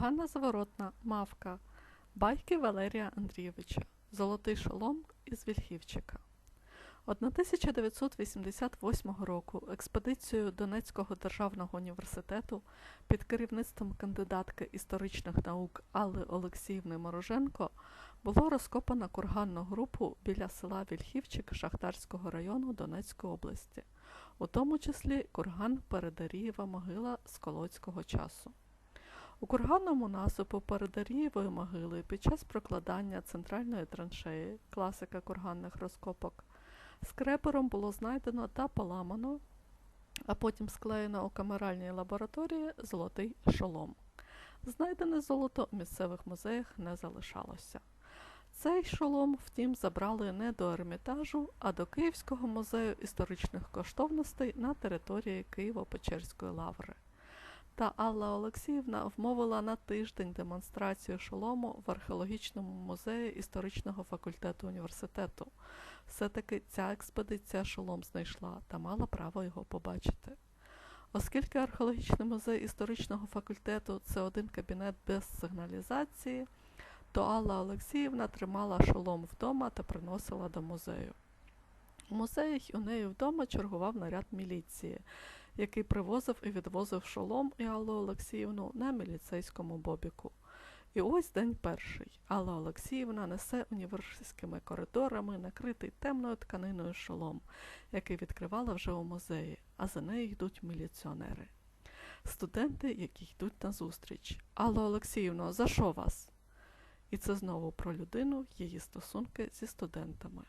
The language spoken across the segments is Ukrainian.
Ганна Заворотна, Мавка, Байки Валерія Андрійовича, Золотий шолом із Вільхівчика. 1988 року експедицією Донецького державного університету під керівництвом кандидатки історичних наук Алли Олексіївни Мороженко було розкопано курганну групу біля села Вільхівчик Шахтарського району Донецької області, у тому числі курган Передарієва могила з колоцького часу. У курганному насипу Передарієвої могили під час прокладання центральної траншеї, класика курганних розкопок, скрепером було знайдено та поламано, а потім склеєно у камеральній лабораторії золотий шолом. Знайдене золото в місцевих музеях не залишалося. Цей шолом, втім, забрали не до Ермітажу, а до Київського музею історичних коштовностей на території Києво-Печерської лаври. Та Алла Олексіївна вмовила на тиждень демонстрацію шолому в археологічному музеї історичного факультету університету. Все-таки ця експедиція шолом знайшла та мала право його побачити. Оскільки археологічний музей історичного факультету це один кабінет без сигналізації, то Алла Олексіївна тримала шолом вдома та приносила до музею. У музеях у неї вдома чергував наряд міліції, який привозив і відвозив шолом і Аллу Олексіївну на міліцейському бобіку. І ось день перший. Алла Олексіївна несе університетськими коридорами, накритий темною тканиною шолом, який відкривала вже у музеї, а за нею йдуть міліціонери. Студенти, які йдуть на зустріч. Алла Олексіївна, за що вас? І це знову про людину, її стосунки зі студентами.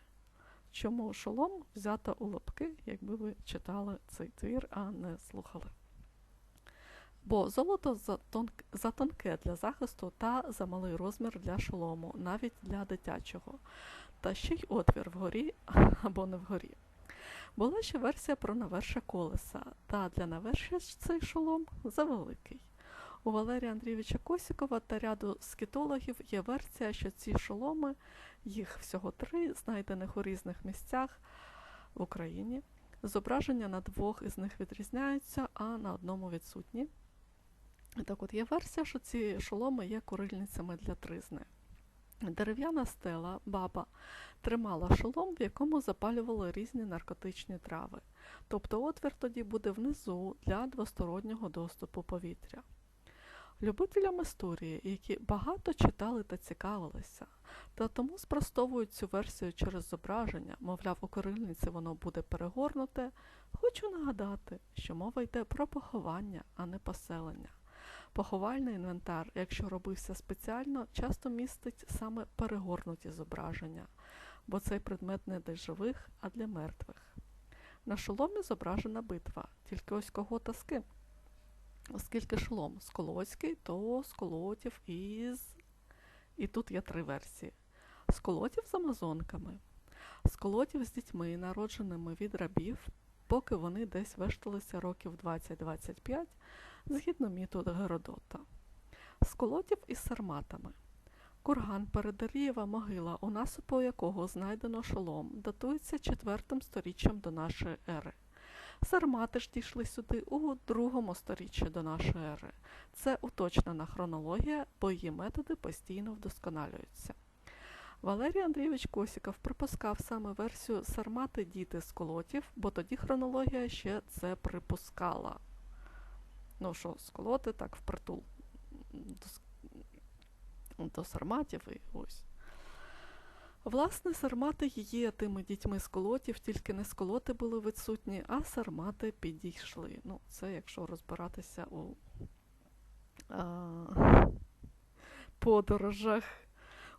Чому шолом взято у лапки, якби ви читали цей твір, а не слухали? Бо золото затонке для захисту та замалий розмір для шолому, навіть для дитячого, та ще й отвір вгорі або не вгорі. Була ще версія про наверше колеса, та для навершя цей шолом завеликий. У Валерія Андрійовича Косікова та ряду скітологів є версія, що ці шоломи, їх всього три, знайдених у різних місцях в Україні. Зображення на двох із них відрізняються, а на одному відсутні. Так от є версія, що ці шоломи є курильницями для тризни. Дерев'яна стела, баба, тримала шолом, в якому запалювали різні наркотичні трави. Тобто отвір тоді буде внизу для двостороннього доступу повітря. Любителям історії, які багато читали та цікавилися, та тому спростовують цю версію через зображення, мовляв, у корильниці воно буде перегорнуте, хочу нагадати, що мова йде про поховання, а не поселення. Поховальний інвентар, якщо робився спеціально, часто містить саме перегорнуті зображення, бо цей предмет не для живих, а для мертвих. На шоломі зображена битва, тільки ось кого та з ким. Оскільки шолом сколотський, то сколотів із. І тут є три версії: сколотів з амазонками, сколотів з дітьми, народженими від рабів, поки вони десь вешталися років 20-25, згідно міту Геродота, сколотів із сарматами. Курган Передарієва могила, у насипу якого знайдено шолом, датується четвертим сторіччям до нашої ери. Сармати ж дійшли сюди у другому сторіччі до нашої ери. Це уточнена хронологія, бо її методи постійно вдосконалюються. Валерій Андрійович Косіков припускав саме версію Сармати діти з колотів, бо тоді хронологія ще це припускала. Ну що, сколоти так впритул до, до сарматів і ось. Власне, сармати є тими дітьми з колотів, тільки не сколоти були відсутні, а сармати підійшли. Ну, це якщо розбиратися у а, подорожах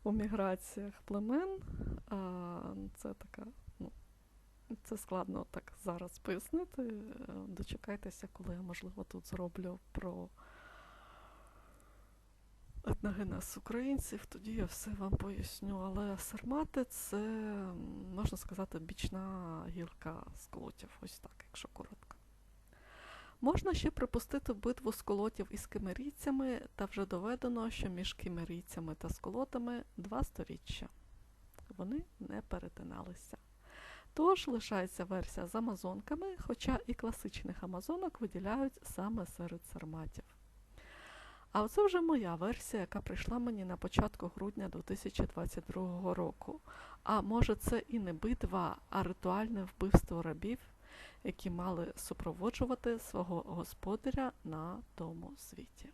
у міграціях племен. А, Це така, ну, це складно так зараз пояснити. Дочекайтеся, коли я, можливо, тут зроблю про етногенез українців, тоді я все вам поясню. Але сармати це, можна сказати, бічна гілка сколотів, ось так, якщо коротко. Можна ще припустити битву сколотів із кимерійцями, та вже доведено, що між кимерійцями та сколотами два сторіччя. Вони не перетиналися. Тож лишається версія з амазонками, хоча і класичних амазонок виділяють саме серед сарматів. А оце вже моя версія, яка прийшла мені на початку грудня 2022 року. А може це і не битва, а ритуальне вбивство рабів, які мали супроводжувати свого господаря на тому світі.